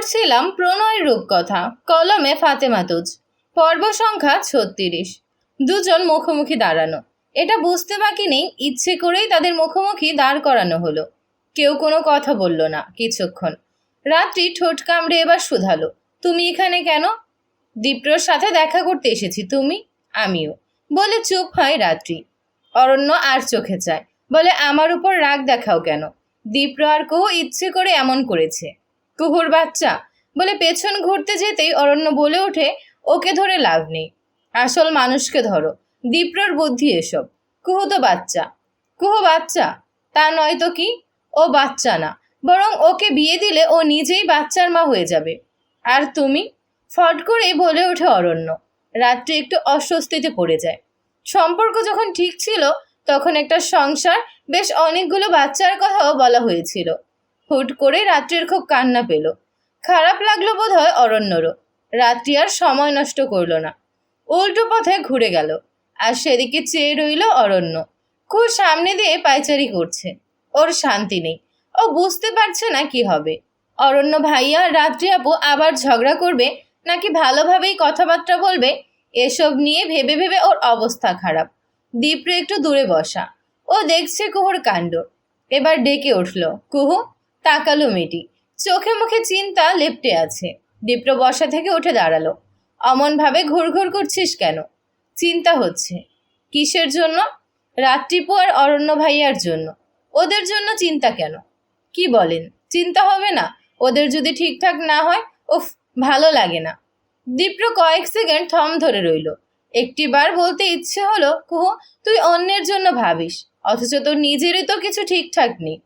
পড়ছিলাম প্রণয় রূপকথা, কলমে ফাতেমা তুজ। পর্ব সংখ্যা ছত্রিশ। দুজন মুখোমুখি দাঁড়ানো। এটা বুঝতে বাকি নেই, ইচ্ছে করেই তাদের মুখোমুখি দাঁড় করানো হলো। কেউ কোনো কথা বলল না কিছুক্ষণ। রাত্রি ঠোঁট কামড়ে এবার শুধালো। তুমি এখানে কেন? দীপ্রর সাথে দেখা করতে এসেছি। তুমি? আমিও। বলে চুপ হয় রাত্রি। অরণ্য আর চোখে চায়। বলে, আমার উপর রাগ দেখাও কেন? দীপ্র আর কুহু ইচ্ছে করে এমন করেছে। কুহুর বাচ্চা বলে পেছন ঘুরতে যেতেই অরণ্য বলে ওঠে, ওকে ধরে লাভ নেই। আসল মানুষকে ধরো। দীপ্রর বুদ্ধি এসব। কুহু তো বাচ্চা। কুহু বাচ্চা? তা নয় তো কি? ও বাচ্চা না। বরং ওকে বিয়ে দিলে ও নিজেই বাচ্চার মা হয়ে যাবে। আর তুমি? ফট করেই বলে ওঠে অরণ্য। রাত্রি একটু অস্বস্তিতে পড়ে যায়। সম্পর্ক যখন ঠিক ছিল, তখন একটা সংসার, বেশ অনেকগুলো বাচ্চার কথাও বলা হয়েছিল। হুট করে রাত্রির খুব কান্না পেল। খারাপ লাগল বোধ হয় অরণ্যরও। রাত্রি আর সময় নষ্ট করল না। উল্টো পথে ঘুরে গেল। আর সেদিকে চেয়ে রইল অরণ্য। খুব সামনে দিয়ে পায়চারি করছে। ওর শান্তি নেই। ও বুঝতে পারছে না কি হবে। অরণ্য ভাইয়া, রাত্রি আপু আবার ঝগড়া করবে? নাকি ভালোভাবেই কথাবার্তা বলবে? এসব নিয়ে ভেবে ভেবে ওর অবস্থা খারাপ। দীপ্র একটু দূরে বসা। ও দেখছে কুহুর কাণ্ড। এবার ডেকে উঠল, কুহু তাকালো মেয়েটি। চোখে মুখে চিন্তা লেপটে আছে। দীপ্র বসা থেকে উঠে দাঁড়াল। অমনভাবে ঘুরঘুর করছিস কেন? চিন্তা হচ্ছে। কিসের জন্য? রাত্রিপু আর অরণ্য ভাইয়ার জন্য। ওদের জন্য চিন্তা কেন? কি বলেন? চিন্তা হবে না? ওদের যদি ঠিকঠাক না হয়, উফ, ভালো লাগে না। দীপ্র কয়েক সেকেন্ড থম ধরে রইল। একটিবার বলতে ইচ্ছে হলো, কুহু, তুই অন্যের জন্য ভাবিস, অথচ তোর নিজেরই তো কিছু ঠিকঠাক নেই।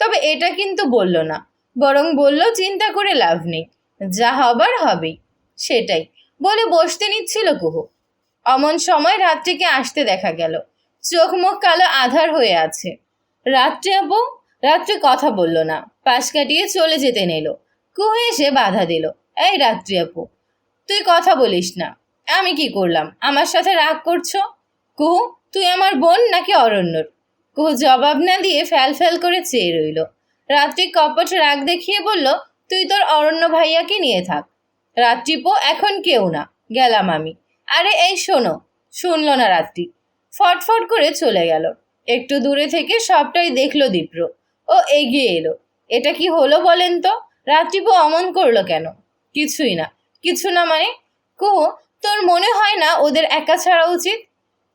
তবে এটা কিন্তু বলল না, বরং বলল চিন্তা করে লাভ নেই, যা হবার হবেই, সেটাই। বলে বসতে নিচ্ছিল কুহু। অমন সময় রাত্রিকে আসতে দেখা গেল। চোখ মুখ কালো আধার হয়ে আছে। রাত্রে আপু, রাত্রে কথা বলল না, পাশ কাটিয়ে চলে যেতে নিল। কুহু এসে বাধা দিল, এই রাত্রি আপু, তুই কথা বলিস না, আমি কি করলাম? আমার সাথে রাগ করছ? কুহু, তুই আমার বোন নাকি অরণ্যর? কুহু জবাব না দিয়ে ফ্যাল ফ্যাল করে চেয়ে রইল। রাত্রি কপট রাগ দেখিয়ে বলল, তুই তোর অরণ্য ভাইয়াকে নিয়ে থাক। রাত্রিপো এখন কেউ না, গেলাম আমি। আরে এই শোনো, শুনলো না রাত্রি। ফটফট করে চলে গেল। একটু দূরে থেকে সবটাই দেখল দীপ্র। ও এগিয়ে এলো। এটা কি হলো বলেন তো? রাত্রিপো অমন করল কেন? কিছুই না। কিছু না মানে? কুহু তোর মনে হয় না ওদের একা ছাড়া উচিত?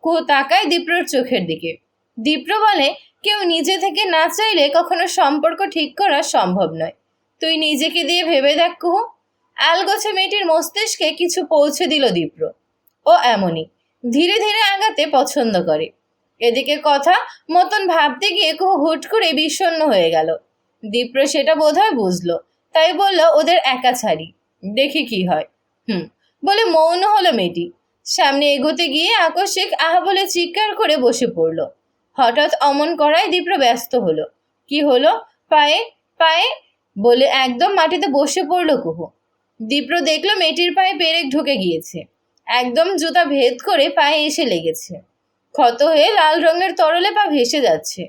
কুহু তাকায় দীপ্রর চোখের দিকে। দীপ্র বলে, কেউ নিজে থেকে না চাইলে কখনো সম্পর্ক ঠিক করা সম্ভব নয়। তুই নিজেকে দিয়ে ভেবে দেখ, কুহু। আলগোছে মেয়েটির মস্তিষ্কে কিছু পৌঁছে দিল দীপ্র। ও এমনই, ধীরে ধীরে আগাতে পছন্দ করে। এদিকে কথা মতন ভাবতে গিয়ে কুহু হুট করে বিষণ্ণ হয়ে গেল। দীপ্র সেটা বোধহয় বুঝলো, তাই বলল, ওদের একা ছাড়ি, দেখি কি হয়। হুম, বলে মৌন হলো মেয়েটি। সামনে এগোতে গিয়ে আকস্মিক আহা বলে চিৎকার করে বসে পড়ল। হঠাৎ অমন করায় দীপ্র ব্যস্ত হলো। কি হলো? পায়ে পায়ে বলে একদম মাটিতে বসে পড়ল কুহু। দীপ্র দেখল মেয়েটির পায়ে পেরেক ঢুকে গিয়েছে। একদম জুতা ভেদ করে পায়ে এসে লেগেছে। ক্ষত হয়ে লাল রঙের তরলে পা ভেসে যাচ্ছে।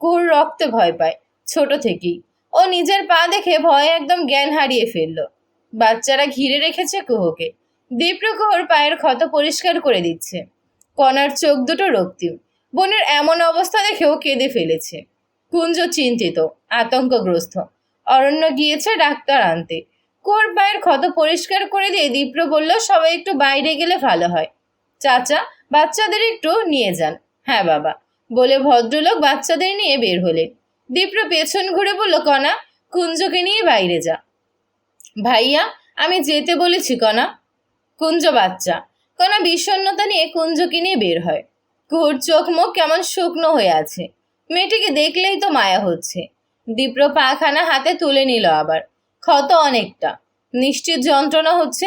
কুহুর রক্তে ভয় পায়, ছোট থেকেই। ও নিজের পা দেখে ভয়ে একদম জ্ঞান হারিয়ে ফেলল। বাচ্চারা ঘিরে রেখেছে কুহকে। কুহুকে দীপ্রকুহর পায়ের ক্ষত পরিষ্কার করে দিচ্ছে। কণার চোখ দুটো রক্তিম। বোনের এমন অবস্থা দেখেও কেঁদে ফেলেছে। কুঞ্জ চিন্তিত, আতঙ্কগ্রস্ত। অরণ্য গিয়েছে ডাক্তার আনতে। কোর পায়ের ক্ষত পরিষ্কার করে দিয়ে দীপ্র বলল, সবাই একটু বাইরে গেলে ভালো হয়। চাচা, বাচ্চাদের একটু নিয়ে যান। হ্যাঁ বাবা। বলে ভদ্রলোক বাচ্চাদের নিয়ে বের হলেন। দীপ্র পেছন ঘুরে বলল কণা কুঞ্জকে নিয়ে বাইরে যা। ভাইয়া, আমি যেতে বলেছি কণা কুঞ্জ বাচ্চা। কণা বিষণ্ণতা নিয়ে কুঞ্জকে নিয়ে বের হয়। কুহুর চোখ মুখ কেমন শুকনো হয়ে আছে। মেয়েটিকে দেখলেই তো মায়া হচ্ছে। দীপ্র পাখানা হাতে তুলে নিল আবার। ক্ষত অনেকটা। নিশ্চিত যন্ত্রণা হচ্ছে।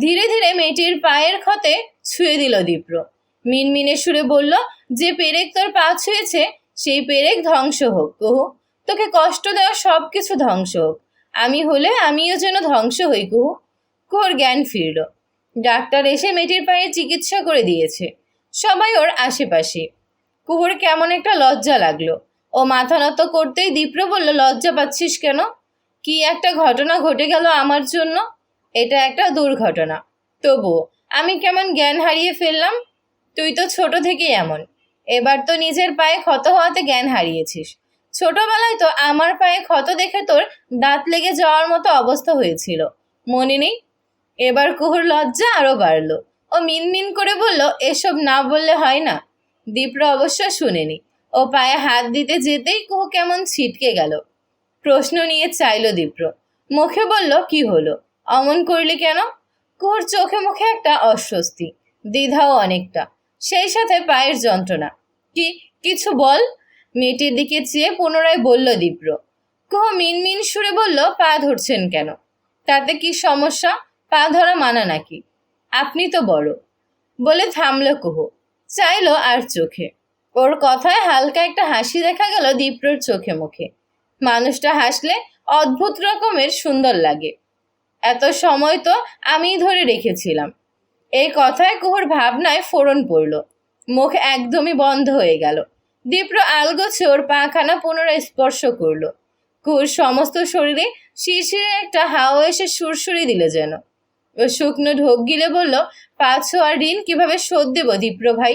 ধীরে ধীরে মেয়েটির পায়ের ক্ষতে ছুঁয়ে দিল দীপ্র। মিনমিনে সুরে বলল, যে পেরেক তোর পা ছুঁয়েছে, সেই পেরেক ধ্বংস হোক, কুহু। তোকে কষ্ট দেওয়া সব কিছু ধ্বংস হোক। আমি হলে আমিও যেন ধ্বংস হই, কুহু। কুহুর জ্ঞান ফিরল। ডাক্তার এসে মেয়েটির পায়ে চিকিৎসা করে দিয়েছে। সবাই ওর আশেপাশে। কুহুর কেমন একটা লজ্জা লাগল। ও মাথা নত করতেই দীপ্র বলল, লজ্জা পাচ্ছিস কেন? কি একটা ঘটনা ঘটে গেল আমার জন্য? এটা একটা দুর্ঘটনা। তবুও আমি কেমন জ্ঞান হারিয়ে ফেললাম? তুই তো ছোট থেকেই এমন। এবার তো নিজের পায়ে ক্ষত হওয়াতে জ্ঞান হারিয়েছিস। ছোটবেলায় তো আমার পায়ে ক্ষত দেখে তোর দাঁত লেগে যাওয়ার মতো অবস্থা হয়েছিল। মনে নেই? এবার কুহুর লজ্জা আরও বাড়লো। ও মিনমিন করে বলল, এসব না বললে হয় না। দীপ্র অবশ্য শুনেনি। ও পায়ে হাত দিতে যেতেই কুহু কেমন ছিটকে গেল। প্রশ্ন নিয়ে চাইলো দীপ্র। মুখে বলল, কি হলো? অমন করলি কেন? কুহুর চোখে মুখে একটা অস্বস্তি, দ্বিধাও অনেকটা। সেই সাথে পায়ের যন্ত্রণা। কি, কিছু বল? মেয়েটির দিকে চেয়ে পুনরায় বলল দীপ্র। কুহু মিনমিন সুরে বলল, পা ধরছেন কেন? তাতে কি সমস্যা? পা ধরা মানা নাকি? আপনি তো বড়। বলে থামল কুহু। চাইলো আর চোখে। ওর কথায় হালকা একটা হাসি দেখা গেল দীপ্রর চোখে মুখে। মানুষটা হাসলে অদ্ভুত রকমের সুন্দর লাগে। এত সময় তো আমিই ধরে রেখেছিলাম। এই কথায় কুহুর ভাবনায় ফোড়ন পড়ল। মুখ একদমই বন্ধ হয়ে গেল। দীপ্র আলগোছে ওর পাখানা পুনরায় স্পর্শ করল। কুহুর সমস্ত শরীরে শিরশিরে একটা হাওয়া এসে সুরসুরি দিল যেন। শুকনো ঢোক গিলে বলল, পাঁচ আর ঋণ কীভাবে শোধ দেব দীপ্র ভাই?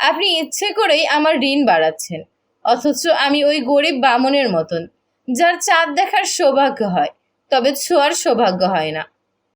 আপনি ইচ্ছে করেই আমার ঋণ বাড়াচ্ছেন। অথচ আমি ওই গরিব বামনের মতন, যার চাঁদ দেখার সৌভাগ্য হয়, তবে ছোঁয়ার সৌভাগ্য হয় না।